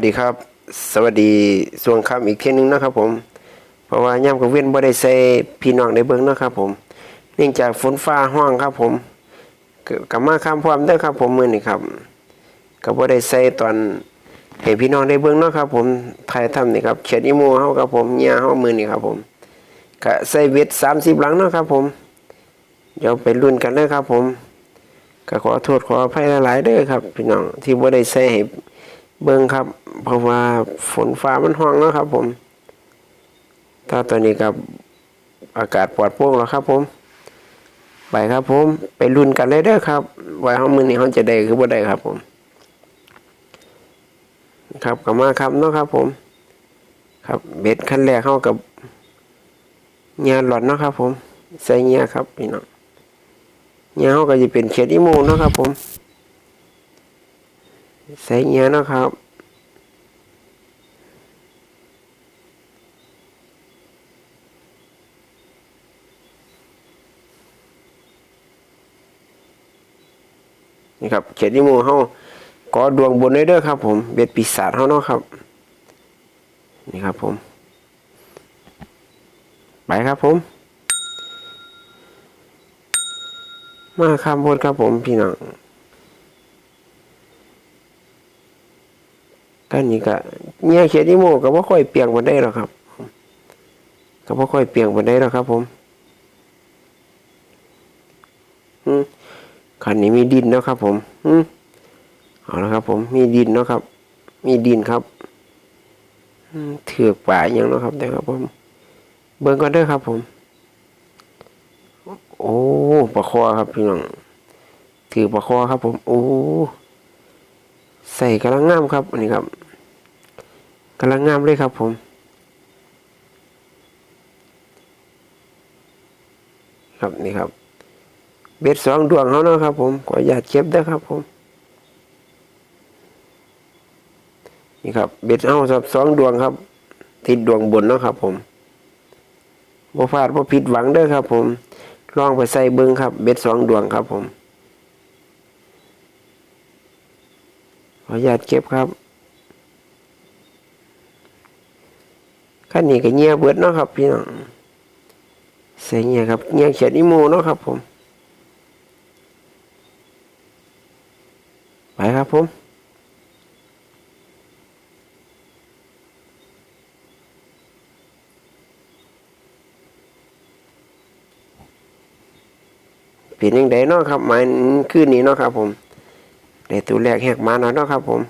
สวัสดีครับ สวัสดีส่วงคำอีกเที่ยนึงนะครับผม เพราะว่าย่ำกับเว้นบ่ได้ใส่พี่น้องได้เบิ่งนาะครับผม เนื่องจากฝนฟ้าห้องครับผมกับมาคำพร้อมเด้ครับผมมือนี้ครับก็บ่ได้ใส่ตอนให้พี่น้องได้เบิ่งนาะครับผมถ่ายทำนี่ครับเขียนอีโมเฮาครับผมเหียเฮามือนี้ครับผมก็ใส่เบ็ด30หลังนาะครับผม เดี๋ยวไปรุ่นกันเด้อครับผมก็ขอโทษขออภัยหลายๆเด้อครับ พี่น้องที่บ่ได้ใส่ให้ เบิ่งครับ เพราะว่าฝนฟ้ามันห้องเนาะครับ ผม ถ้าตอนนี้กับอากาศปลอดโปร่งแล้วครับ ผม ไปครับ ผม ไปรุนกันเลยเด้อครับว่าเฮามื้อนี้เฮาจะได้คือบ่ได้ครับ ผม ครับก็มาครับเนาะครับ ผม ครับเบ็ดขั้นแรกเฮากับเงียหลอดเนาะครับ ผม ใส่เงียครับพี่น้องเงียเขาก็จะเป็นเขียดอีโมเนาะครับ ผม ใส่เงี้ยนะครับ นี่ครับ เขียดอีโมเขาก็ดวงบนได้เด้อครับ ผมเบ็ดปีศาจเขาเนาะครับ นี่ครับผม ไปครับผม มาครับพดครับผมพี่น้อง กันนี้ก็เนี่ยเขียนอีโมก็บ่ค่อยเปียกมาได้หรอกครับ ก็บ่ค่อยเปียกมาได้หรอกครับ ผมอืมคันนี้มีดินแล้วครับ ผม อืมเอาละครับ ผมมีดินเนาะครับ มีดินครับอืมถือกป่าอย่างเนาะครับเด้อครับ ผม เบิ่งก่อนเด้อครับ ผม โอ้ปลาคอครับพี่น้องถือปลาคอครับ ผม โอ้ ใส่กำลังงามครับอันนี้ครับกำลังงามเลยครับผมครับนี่ครับ เบ็ดสองดวงเขาเนาะครับ ผมขออย่าตเก็บด้ครับผมนี่ครับเบ็ดเอาครับสองดวงครับติดดวงบนเนาะครับ ผมบ่พลาดบ่ผิดหวังเด้อครับ ผมลองไปใส่เบิ้งครับ เบ็ดสองดวงครับผม ออนุญาตเก็บครับขั้นนี้ก็เงียเบิดเนาะครับพี่น้องใส่เงียครับเงียเขียนอีโมเนาะครับผมไปครับผมเป็นยังไงเนาะครับหมายคืนนี้เนาะครับผม ได้ตัวแรกแหกมาเนาะเนาะครับผม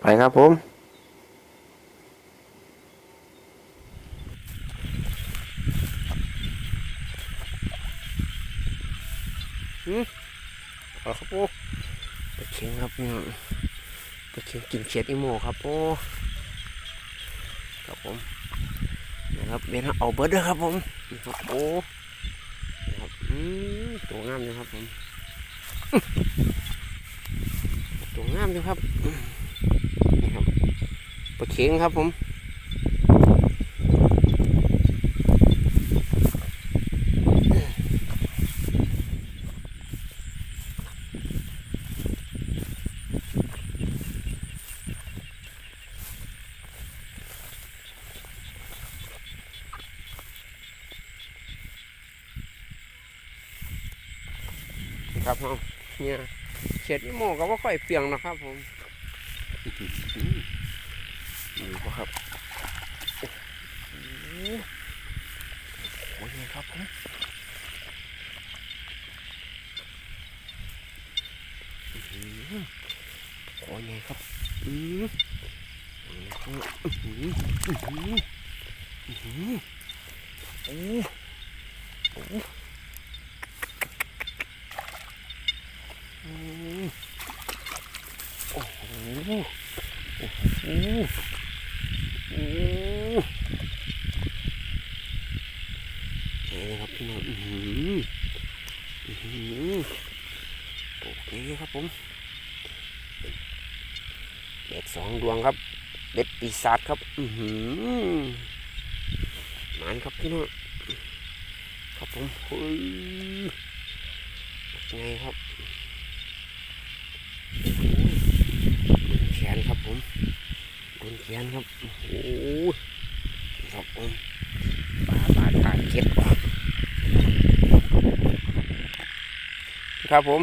ไปครับผมเอาครับโอ้ตะเคียงครับพี่น้องตะเคียง กินเขียดอีโมครับโอ้ครับผมนะครับเบนเอาเบิร์ดครับผมนะครับโอ้นะครับอืมตัวงามเลยครับผมตัวงามเลยครับนี่ครับปลาเค็งครับผม ครับผมเนี่ยเขียดอีโมก็ว่าค่อยเปียงนะครับผมนี่ครับโอ้โหโอ้ยครับผมอื้อหือโอ้ยครับอืออื้อหืออื้อหืออื้อหือโอ้โอ้ โอ้โหโอ้โหโอ้โหนี่ครับพี่น้องอื้อหือโอเคครับผมเด็ดสองดวงครับเบ็ดปีศาจครับอือหือหมานครับพี่น้องครับผมเฮ้ยไงครับโด นแขนครับผมโดนแขนครับโอ้โหครับผมปลาบาปลาเก็ดครับครับผม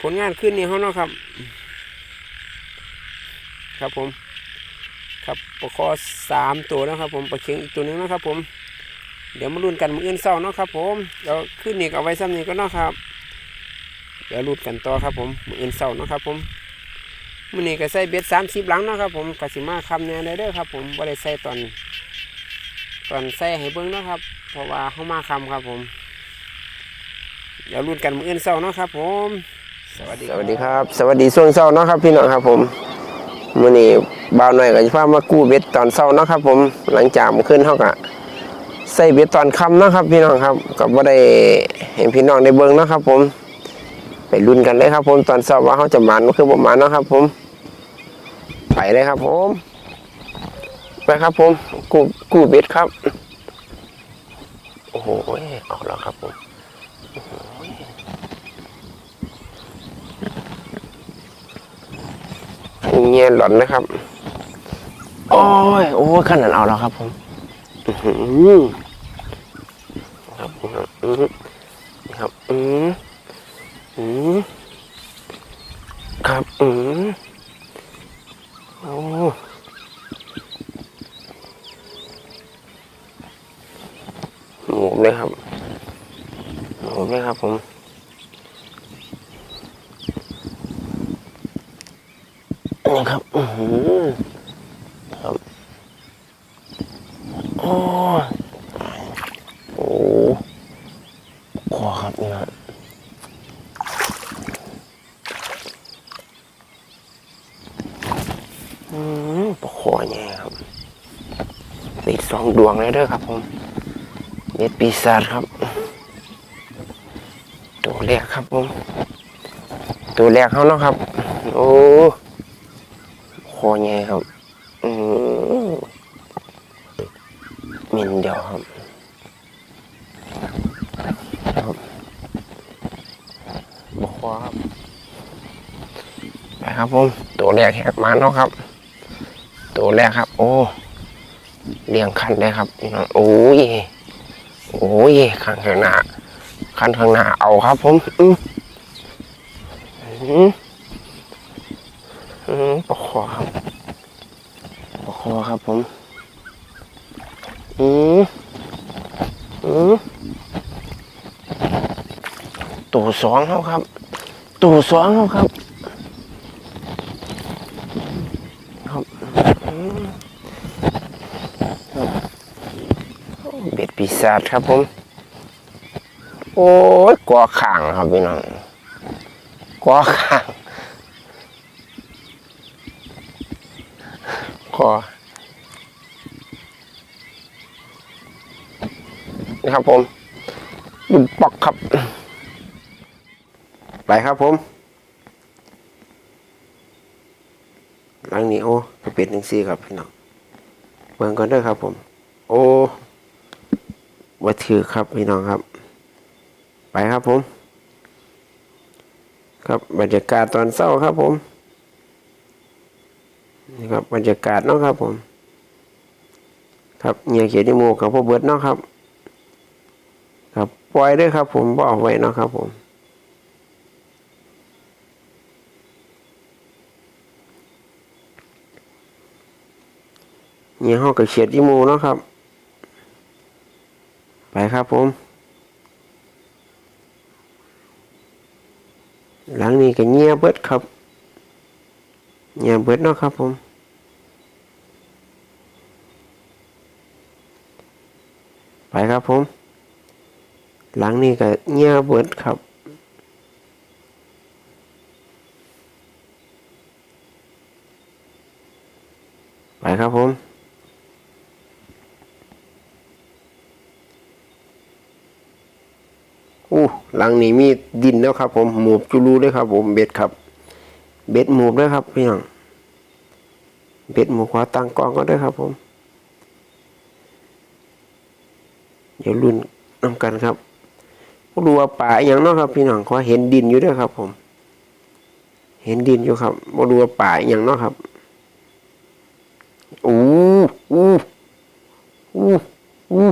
ผลงานขึ้นนี่เขาเนาะครับ ครับผม ครับปลาคอสามตัวนะครับ ผมปลาเข็งอีกตัวนึงนะครับ ผม เดี๋ยวมาลุ้นกันมืออื่นเศร้าเนาะครับ ผมเดี๋ยวขึ้นนี่ก็เอาไว้ซ้ำนี่ก็เนาะครับเดี๋ยวลุ้นกันต่อครับ ผมมืออื่นเศร้าเนาะครับ ผม มื้อนี้ก็ใส่เบ็ดสามสิบหลังนะครับผมกสิมาคำแหน่ได้เด้อครับ ผมบ่ได้ใส่ตอนตอนใส่ให้เบิ่งนะครับ เพราะว่าเขามาคำครับผม เดี๋ยวลุ้นกันมืออื่นเศร้านะครับ ผม สวัสดีสวัสดีครับ สวัสดีช่วงเช้านะครับ พี่น้องครับผมมื้อนี้บ่าวหน่อยก็จะพามากู้เบ็ดตอนเช้านะครับ ผมหลังจากมื้นเฮาก็ใส่เบ็ดตอนค่ำนะครับ พี่น้องครับก็บ่ได้เห็นพี่น้องได้เบิ่งนะครับ ผม ไปลุ้นกันเลยครับ ผมตอนเช้าว่าเฮาจะหมานบ่คือบ่หมานเนาะครับ ผม ไปเลยครับผมไปครับผมกู้กู้เบ็ดครับ โอ้โหออกแล้วครับผมเงี้ยหล่อนนะครับ โอ้ยโอ้ยขนาดเอาแล้วครับผมอื้อหือครับอือครับอืมอืมครับอืมโอ้ หมูเลยครับหมูเลยครับผมนี่ครับอือหือครับโอ้โอ้ขอครับนี่ครับอืมปลาขอเนี่ยครับติดสองดวงเลยเด้อครับผม เม็ดปีศาจครับตัวแรกครับผมตัวแรกเขาเนาะครับ โอ้คอแง่ครับอืมมินเดียวครับครับบคอครับไปครับผมตัวแรกแหกมาเนาะครับ ตัวแรกครับ โอ้เรียงคันได้ครับพี่น้องโอ้ย โอ้ยข้างข้างหน้าคันข้างหน้าเอาครับ ผมอืมอืมอืมปลาคอครับปลาคอครับ ผมอืมอืมตัวสองเขาครับตัวสองเขาครับอืมครับ เบ็ดครับผม โอ้ยกอข่างครับพี่น้องกอข่างคอนะครับผมดุมปอกครับ ไปครับผมหลังนี้โอ้เป็นหนึ่งซี่ครับพี่น้องเบิ่งก่อนเด้อครับผม โอ้ ว่าถือครับพี่น้องครับ ไปครับผม ครับบรรยากาศตอนเช้าครับผมนี่ครับบรรยากาศเนาะครับผม ครับเงียเขียนที่มูกกับพ่อเบิร์ดเนาะครับ ครับปล่อยด้วยครับ ผมบอกไว้เนาะครับ ผมเงียห้องกับเขียนที่มูเนาะครับ ครับผม หลังนี้ก็เงียบเบิดครับ เงียบเบิดเนาะครับผม ไปครับผม หลังนี้ก็เงียบเบิดครับไปครับผม อู้ หลังนี้มีดินแล้วครับ ผมหมูบจุลูด้วยครับ ผมเบ็ดครับ เบ็ดหมูบด้วยครับพี่น้องเบ็ดหมูขวาตั้งกองก็ได้ครับ ผม เดี๋ยวรุ่นนำกันครับบ่รู้ว่าป่าอย่างนาะครับ พี่น้องขอเห็นดินอยู่ด้วยครับ ผม เห็นดินอยู่ครับบ่รู้ว่าป่าอย่างนาะครับอู้อู้อู้อู้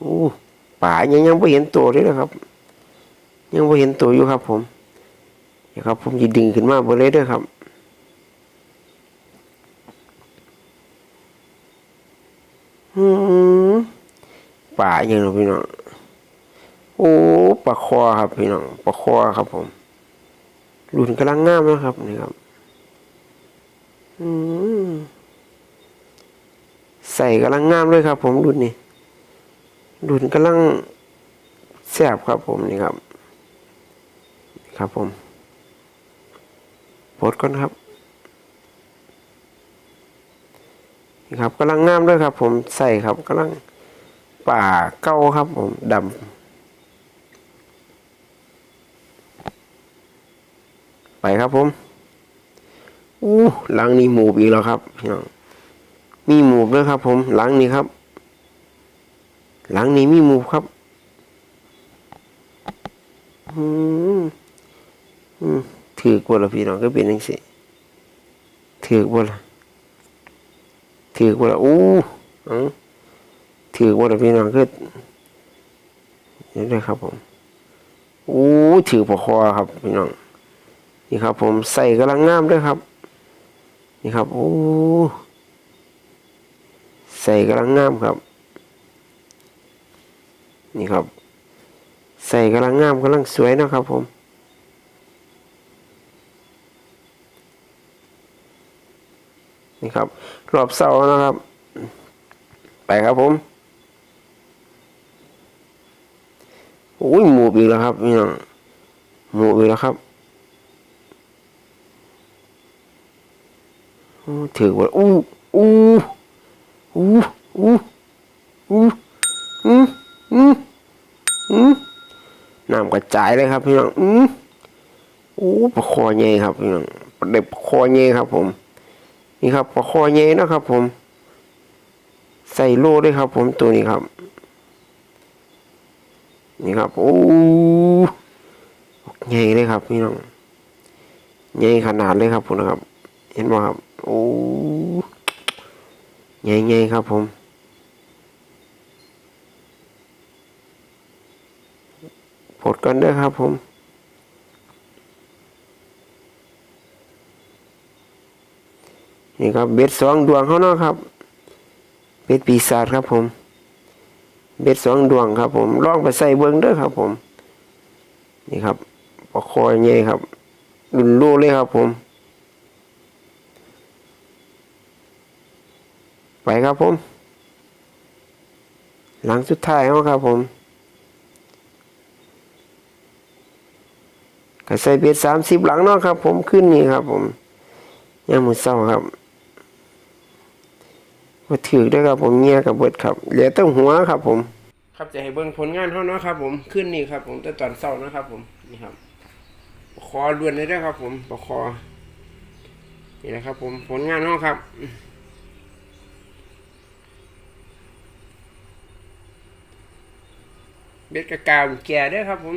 โอ้ป่ายังยังไม่เห็นตัวเลยนะครับ ยังไม่เห็นตัวอยู่ครับ ผมเดี๋ยวครับ ผมจะดึงขึ้นมาบนเลยด้วยครับอืมป่าอย่างเราพี่น้องโอ้ปลาคอครับพี่น้องปลาคอครับ ผมรุ่นกำลังงามนะครับนี่ครับอืมใส่กำลังงามเลยครับ ผมรุ่นนี้ รุ่นกำลังแซ่บครับผมนี่ครับ ครับผมปลดก่อนครับนี่ครับกำลังงามด้วยครับ ผมใส่ครับกำลังป่าเก้าครับ ผมดำไปครับผมอู้หลังนี้หมูบอีกแล้วครับพี่น้องมีหมูบด้วยครับ ผมหลังนี้ครับ หลังนี้มีมูบครับ อืมอืมถือกว่าละพี่น้องก็เป็นยังสิถือกว่าละถือว่าละอู้อ๋อถือว่าละพี่น้องคือนี่เลยครับผมอู้ถือปกคอครับพี่น้องนี่ครับ ผมใส่กำลังงามด้วยครับ นี่ครับอู้ใส่กำลังงามครับ นี่ครับ ใส่กำลังงามกำลังสวยนะครับผมนี่ครับรอบเสานะครับ ไปครับผมโอ้ยหมูบอีกแล้วครับพี่น้องหมูบอีกแล้วครับถือว่าอู้อู้อู้อู้อู้ อืมอืมน้ำกระจายเลยครับพี่น้องอืมอู้ปลาคอใหญ่ครับพี่น้องปลาเด็บปลาคอใหญ่ครับ ผม นี่ครับปลาคอใหญ่นะครับ ผม ใส่โล่ด้วยครับ ผมตัวนี้ครับ นี่ครับ โอ้ใหญ่เลยครับพี่น้องใหญ่ขนาดเลยครับผมนะครับ เห็นไหมครับ โอ้ใหญ่ใหญ่ครับผม ปลดกันด้วยครับผมนี่ครับเบ็ดสองดวงเขาเนาะครับ เบ็ดปีศาจครับผม เบ็ดสองดวงครับผมลองไปใส่เบิ้งเด้อครับผม นี่ครับปลาคอยใหญ่ครับรุนรูเลยครับผม ไปครับผม หลังสุดท้ายเขาครับผม ก็ใส่เบ็ดสามสิบหลังเนาะครับ ผมขึ้นนี่ครับ ผมยังมือเศร้าครับมาถือด้วยครับผมเงียกับเบิดครับ เหลือแต่หัวครับ ผม ครับจะให้เบิ่งผลงานเขาเนาะครับ ผมขึ้นนี่ครับ ผมแต่ตอนเศร้านะครับ ผมนี่ครับคอล้วนเลยนะครับ ผมปคอนี่นะครับ ผมผลงานเขาครับเบ็ดกระกาวแก่เด้วยครับ ผม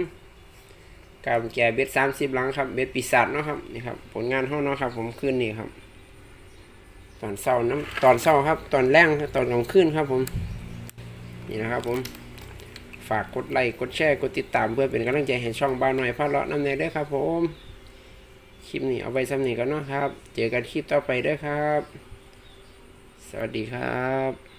กาวแก่เบ็ดสามสิบหลังครับ เบ็ดปีศาจเนาะครับนี่ครับ ผลงานเขาเนาะครับ ผมขึ้นนี่ครับ ตอนเศร้าน้ำตอนเศร้าครับ ตอนแรงครับตอนกลางคืนครับ ผม นี่นะครับ ผม ฝากกดไลค์กดแชร์กดติดตามเพื่อเป็นกำลังใจให้ช่องบ้านหน่อยพาเลาะน้ำเนยด้วยครับ ผม คลิปนี้เอาไว้ซ้ำนี้กันเนาะครับ เจอกันคลิปต่อไปด้วยครับ สวัสดีครับ